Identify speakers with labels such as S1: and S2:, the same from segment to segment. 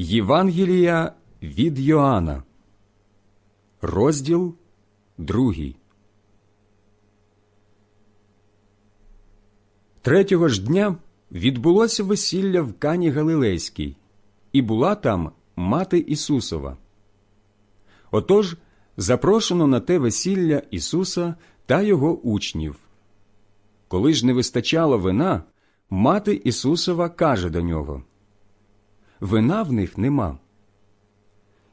S1: Євангелія від Йоанна, розділ другий. Третього ж дня відбулося весілля в Кані Галилейській, і була там мати Ісусова. Отож запрошено на те весілля Ісуса та його учнів. Коли ж не вистачало вина, мати Ісусова каже до нього Вина в них нема.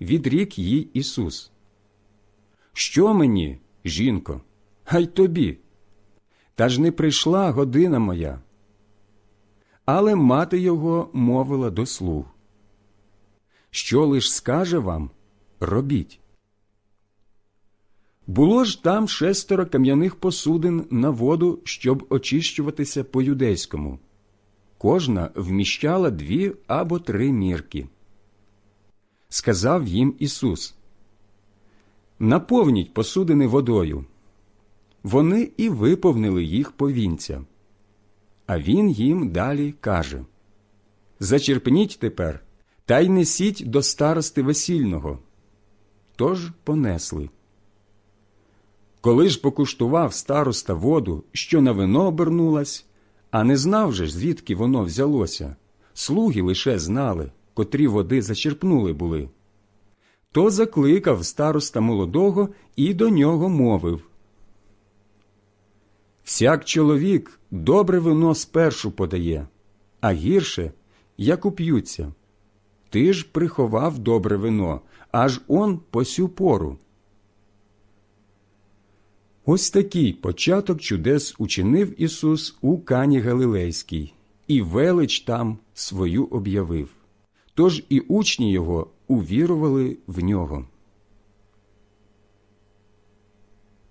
S1: Відрік їй Ісус. Що мені, жінко, хай тобі? Та ж не прийшла година моя. Але мати його мовила до слуг. Що лиш скаже вам, робіть. Було ж там шестеро кам'яних посудин на воду, щоб очищуватися по юдейському. Кожна вміщала дві або три мірки. Сказав їм Ісус Наповніть посудини водою. Вони і виповнили їх повінця. А він їм далі каже Зачерпніть тепер та й несіть до старости весільного. Тож понесли. Коли ж покуштував староста воду, що на вино обернулась, а не знав же, звідки воно взялося, слуги лише знали, котрі води зачерпнули були. То закликав староста молодого і до нього мовив Всяк чоловік добре вино спершу подає, а гірше, як уп'ються. Ти ж приховав добре вино, аж он по сю пору. Ось такий початок чудес учинив Ісус у Кані Галилейській, і велич там свою об'явив. Тож і учні його увірували в нього.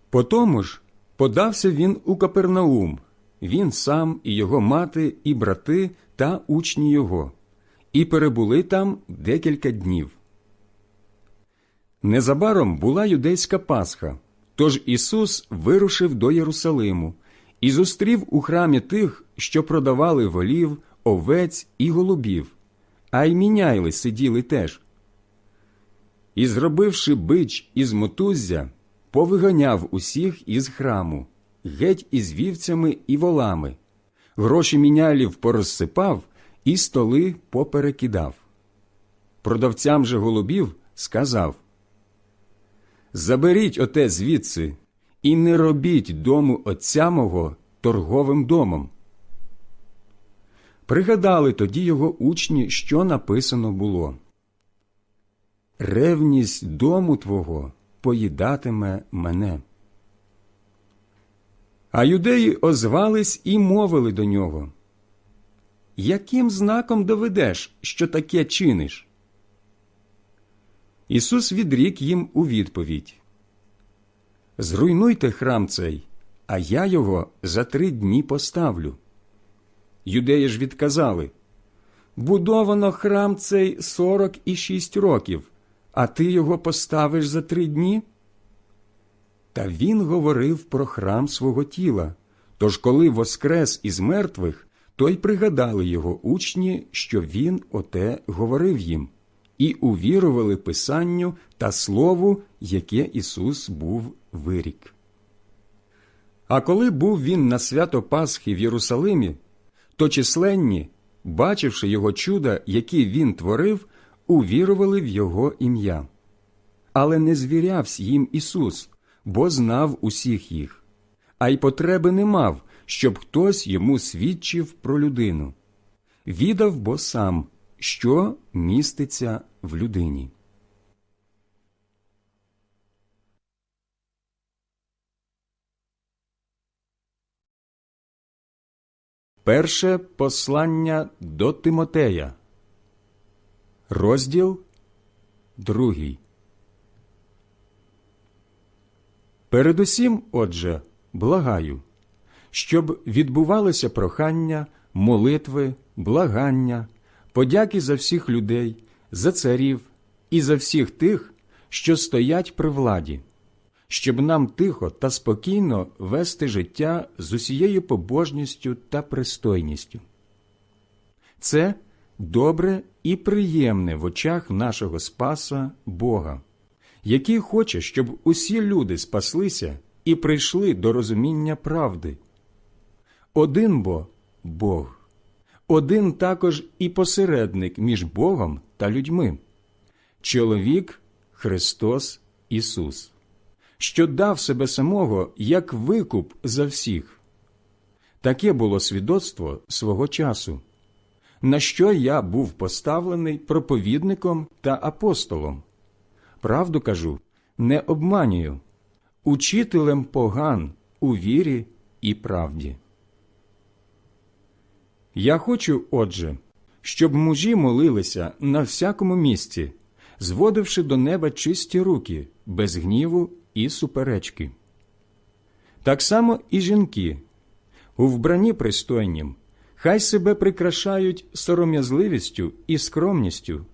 S1: Потому ж подався він у Капернаум, він сам і його мати, і брати та учні його, і перебули там декілька днів. Незабаром була юдейська Пасха. Тож Ісус вирушив до Єрусалиму і зустрів у храмі тих, що продавали волів, овець і голубів, а й міняйли сиділи теж. І, зробивши бич із мотуззя, повиганяв усіх із храму, геть із вівцями і волами, гроші мінялів порозсипав і столи поперекидав. Продавцям же голубів сказав Заберіть оте звідси і не робіть дому отця мого торговим домом. Пригадали тоді його учні, що написано було Ревність дому твого поїдатиме мене. А юдеї озвались і мовили до нього Яким знаком доведеш, що таке чиниш? Ісус відрік їм у відповідь Зруйнуйте храм цей, а я його за три дні поставлю. Юдеї ж відказали Будовано храм цей сорок і шість років, а ти його поставиш за три дні? Та він говорив про храм свого тіла. Тож, коли воскрес із мертвих, то й пригадали його учні, що він оте говорив їм і увірували Писанню та Слову, яке Ісус був вирік. А коли був він на свято Пасхи в Єрусалимі, то численні, бачивши його чуда, які він творив, увірували в Його ім'я. Але не звірявсь їм Ісус, бо знав усіх їх, а й потреби не мав, щоб хтось йому свідчив про людину. Відав бо сам, що міститься в людині. Перше послання до Тимотея, розділ другий. Передусім, отже, благаю, щоб відбувалося прохання, молитви, благання подяки за всіх людей, за царів і за всіх тих, що стоять при владі, щоб нам тихо та спокійно вести життя з усією побожністю та пристойністю. Це добре і приємне в очах нашого Спаса Бога, який хоче, щоб усі люди спаслися і прийшли до розуміння правди. Один бо Бог, один також і посередник між Богом та людьми, чоловік Христос Ісус, що дав себе самого як викуп за всіх. Таке було свідоцтво свого часу, на що я був поставлений проповідником та апостолом. Правду кажу, не обманюю, учителем поган у вірі і правді. Я хочу, отже, щоб мужі молилися на всякому місці, зводивши до неба чисті руки, без гніву і суперечки. Так само і жінки, у вбранні пристойнім, хай себе прикрашають сором'язливістю і скромністю,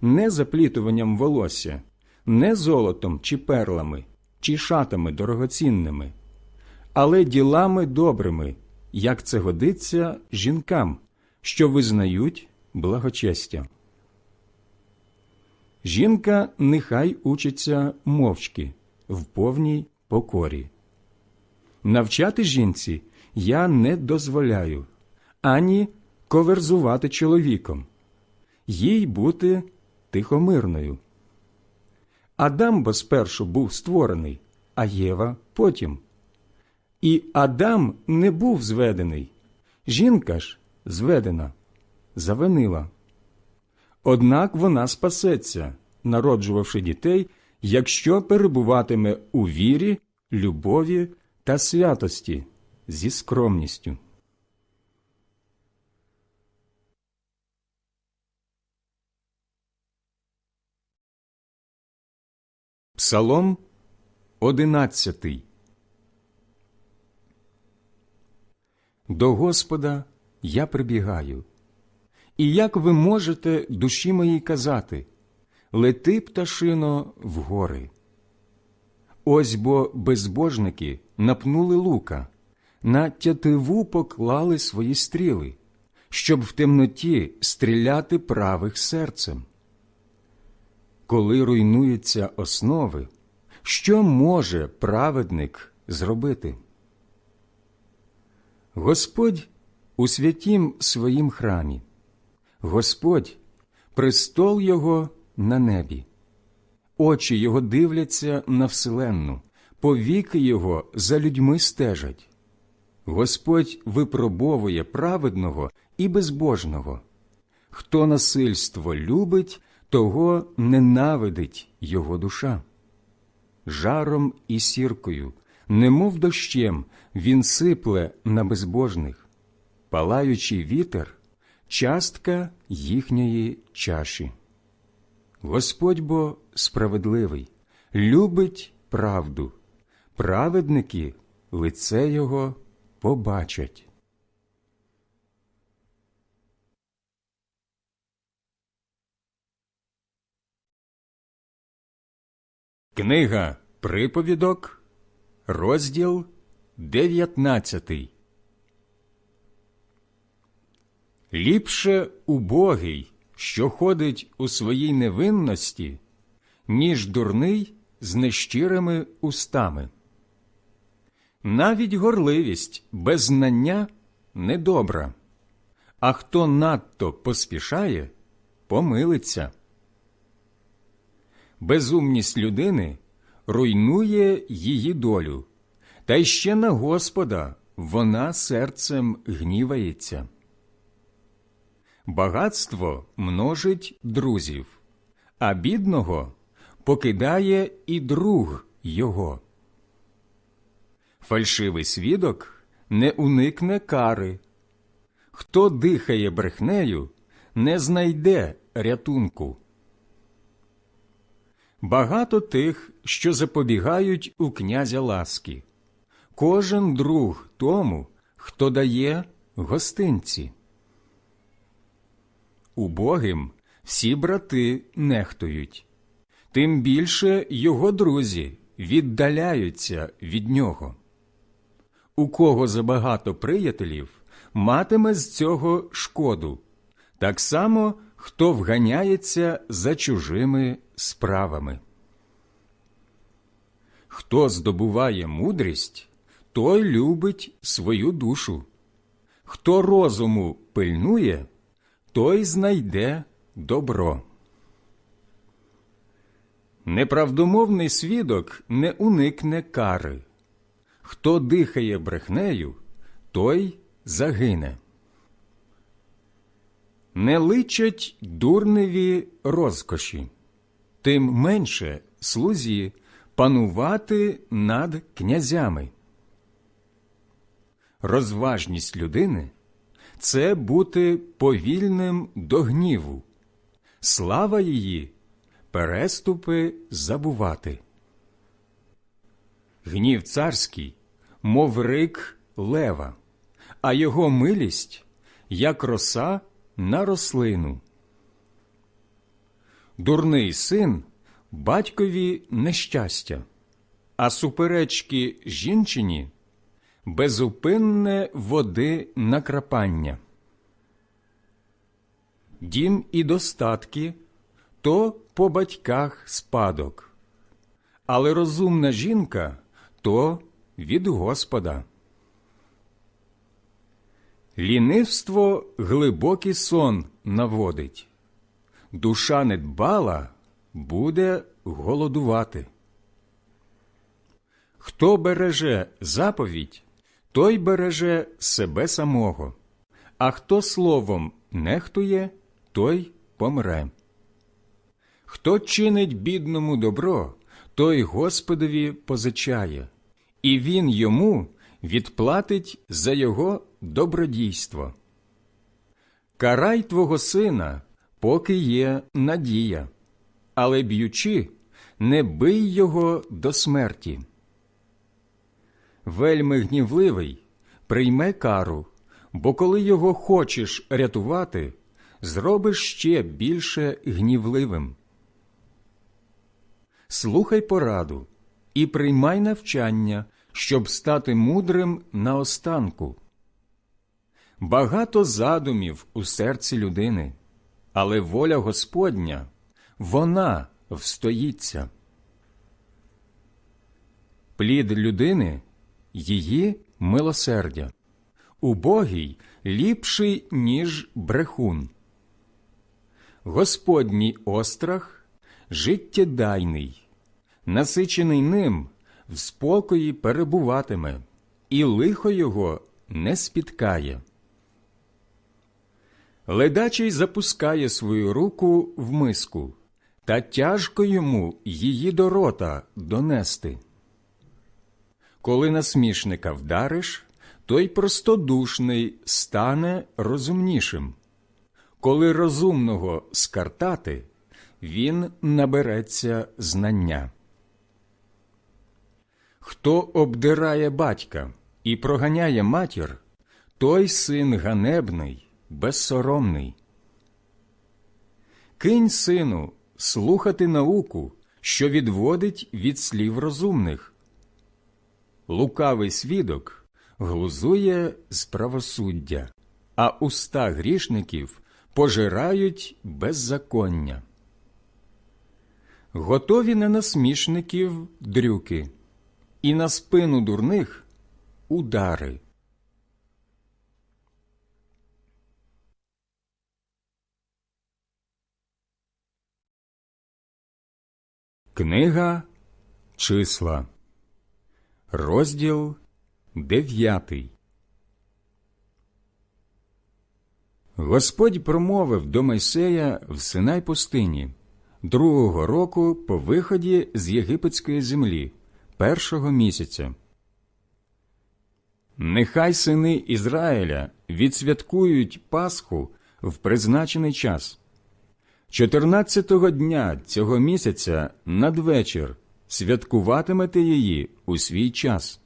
S1: не заплітуванням волосся, не золотом чи перлами, чи шатами дорогоцінними, але ділами добрими, як це годиться жінкам, що визнають благочестя. Жінка нехай учиться мовчки в повній покорі. Навчати жінці я не дозволяю ані коверзувати чоловіком, їй бути тихомирною. Адам спершу був створений, а Єва потім. І Адам не був зведений, жінка ж зведена, завинила. Однак вона спасеться, народжувавши дітей, якщо перебуватиме у вірі, любові та святості зі скромністю. Псалом одинадцятий До Господа я прибігаю. І як ви можете душі моїй казати Лети, пташино, в гори. Ось бо безбожники напнули лука, на тятиву поклали свої стріли, щоб в темноті стріляти правих серцем. Коли руйнуються основи, що може праведник зробити? Господь у святім своїм храмі, Господь престол Його на небі, очі Його дивляться на вселенну, повіки Його за людьми стежать. Господь випробовує праведного і безбожного. Хто насильство любить, того ненавидить його душа. Жаром і сіркою, немов дощем, він сипле на безбожних, палаючий вітер частка їхньої чаші. Господь бо справедливий, любить правду, праведники лице Його побачать. Книга Приповідок, розділ 19 Ліпше убогий, що ходить у своїй невинності, ніж дурний з нещирими устами. Навіть горливість без знання недобра, а хто надто поспішає, помилиться. Безумність людини руйнує її долю, та й ще на Господа вона серцем гнівається. Багатство множить друзів, а бідного покидає і друг його. Фальшивий свідок не уникне кари. Хто дихає брехнею, не знайде рятунку. Багато тих, що запобігають у князя ласки, кожен друг тому, хто дає гостинці. Убогим всі брати нехтують, тим більше його друзі віддаляються від нього. У кого забагато приятелів, матиме з цього шкоду, так само хто вганяється за чужими справами. Хто здобуває мудрість, той любить свою душу. Хто розуму пильнує, той знайде добро. Неправдомовний свідок не уникне кари. Хто дихає брехнею, той загине. Не личать дурневі розкоші, тим менше слузі панувати над князями. Розважність людини це бути повільним до гніву, слава її переступи забувати. Гнів царський, мов рик лева, а його милість, як роса на рослину. Дурний син батькові нещастя, а суперечки жінчині безупинне води накрапання. Дім і достатки то по батьках спадок, але розумна жінка то від Господа. Лінивство глибокий сон наводить, душа недбала буде голодувати. Хто береже заповідь, той береже себе самого, а хто словом нехтує, той помре. Хто чинить бідному добро, той Господові позичає, і він йому відплатить за його добродійство. Карай твого сина, поки є надія, але б'ючи, не бий його до смерті. Вельми гнівливий, прийме кару, бо коли його хочеш рятувати, зробиш ще більше гнівливим. Слухай пораду і приймай навчання, щоб стати мудрим наостанку. Багато задумів у серці людини, але воля Господня вона встоїться. Плід людини її милосердя, убогий ліпший, ніж брехун. Господній острах життєдайний, насичений ним в спокої перебуватиме, і лихо його не спіткає. Ледачий запускає свою руку в миску, та тяжко йому її до рота донести. Коли насмішника вдариш, той простодушний стане розумнішим. Коли розумного скартати, він набереться знання. Хто обдирає батька і проганяє матір, той син ганебний, безсоромний. Кинь сину слухати науку, що відводить від слів розумних. Лукавий свідок глузує з правосуддя, а уста грішників пожирають беззаконня. Готові на насмішників дрюки, і на спину дурних удари. Книга Числа, розділ дев'ятий. Господь промовив до Мойсея в Синай пустині другого року по виході з єгипетської землі, першого місяця. Нехай сини Ізраїля відсвяткують Пасху в призначений час. Чотирнадцятого дня цього місяця надвечір святкуватимете її у свій час.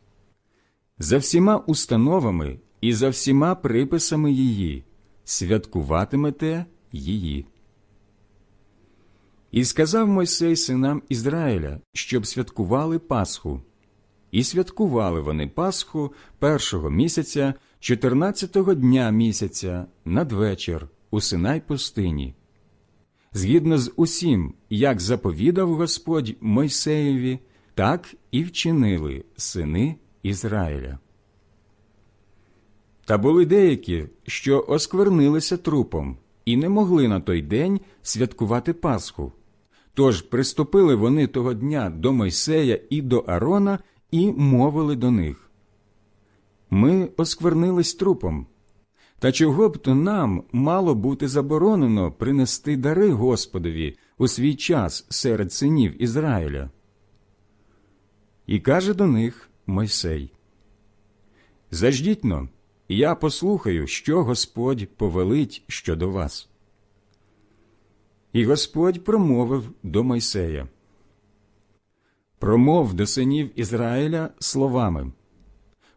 S1: За всіма установами і за всіма приписами її святкуватимете її. І сказав Мойсей синам Ізраїля, щоб святкували Пасху. І святкували вони Пасху першого місяця, чотирнадцятого дня місяця, надвечір, у Синай пустині. Згідно з усім, як заповідав Господь Мойсеєві, так і вчинили сини Ізраїля. Та були деякі, що осквернилися трупом і не могли на той день святкувати Пасху. Тож приступили вони того дня до Мойсея і до Арона і мовили до них. Ми осквернились трупом. Та чого б то нам мало бути заборонено принести дари Господові у свій час серед синів Ізраїля? І каже до них Мойсей: Заждітно, я послухаю, що Господь повелить щодо вас. І Господь промовив до Мойсея. Промов до синів Ізраїля словами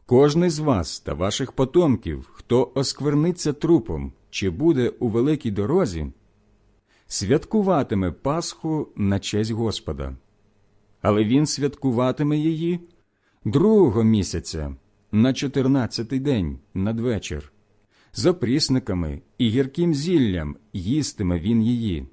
S1: Кожний з вас та ваших потомків, хто оскверниться трупом чи буде у великій дорозі, святкуватиме Пасху на честь Господа, але він святкуватиме її другого місяця на чотирнадцятий день надвечір. З опрісниками і гірким зіллям їстиме він її,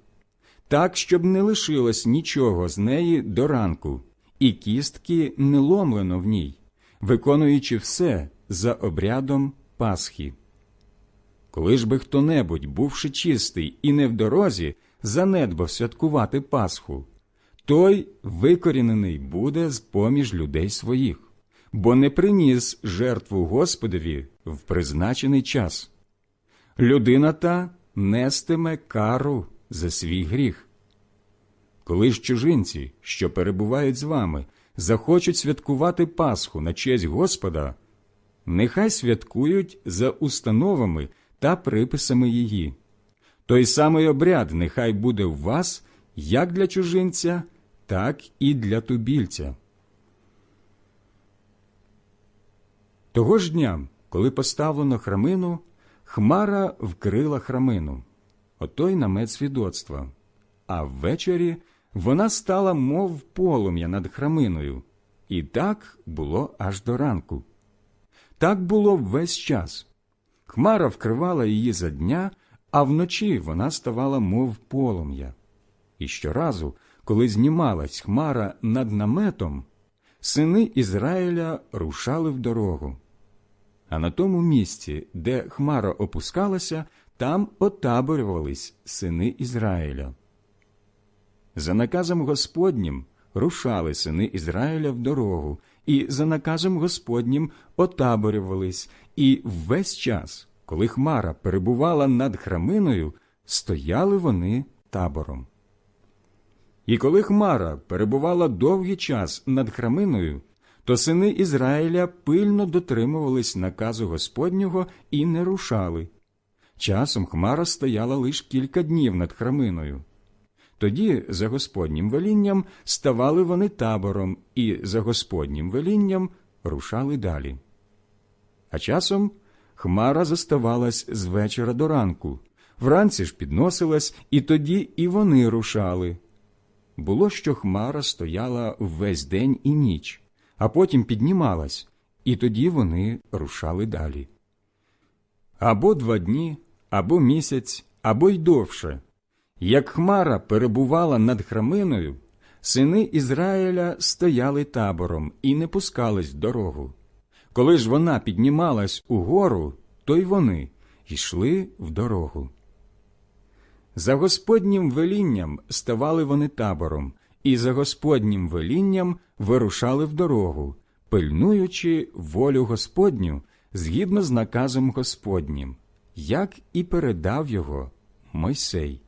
S1: так, щоб не лишилось нічого з неї до ранку, і кістки не ломлено в ній виконуючи все за обрядом Пасхи. Коли ж би хто небудь, бувши чистий і не в дорозі, занедбав святкувати Пасху, той викорінений буде з поміж людей своїх, бо не приніс жертву Господові в призначений час. Людина та нестиме кару за свій гріх. Коли ж чужинці, що перебувають з вами, захочуть святкувати Пасху на честь Господа, нехай святкують за установами та приписами її. Той самий обряд нехай буде в вас як для чужинця, так і для тубільця. Того ж дня, коли поставлено храмину, хмара вкрила храмину, отой намет свідоцтва, а ввечері вона стала, мов полум'я над храминою, і так було аж до ранку. Так було весь час. Хмара вкривала її за дня, а вночі вона ставала, мов полум'я. І щоразу, коли знімалась хмара над наметом, сини Ізраїля рушали в дорогу. А на тому місці, де хмара опускалася, там отаборювались сини Ізраїля. За наказом Господнім рушали сини Ізраїля в дорогу, і за наказом Господнім отаборювались, і весь час, коли Хмара перебувала над храминою, стояли вони табором. І коли Хмара перебувала довгий час над храминою, то сини Ізраїля пильно дотримувались наказу Господнього і не рушали. Часом Хмара стояла лише кілька днів над храминою. Тоді, за Господнім велінням, ставали вони табором і за Господнім велінням рушали далі. А часом хмара заставалась з вечора до ранку, вранці ж підносилась, і тоді і вони рушали. Було, що хмара стояла весь день і ніч, а потім піднімалась, і тоді вони рушали далі. Або два дні, або місяць, або й довше. Як хмара перебувала над храминою, сини Ізраїля стояли табором і не пускались в дорогу. Коли ж вона піднімалась угору, то й вони йшли в дорогу. За Господнім велінням ставали вони табором, і за Господнім велінням вирушали в дорогу, пильнуючи волю Господню згідно з наказом Господнім, як і передав його Мойсей.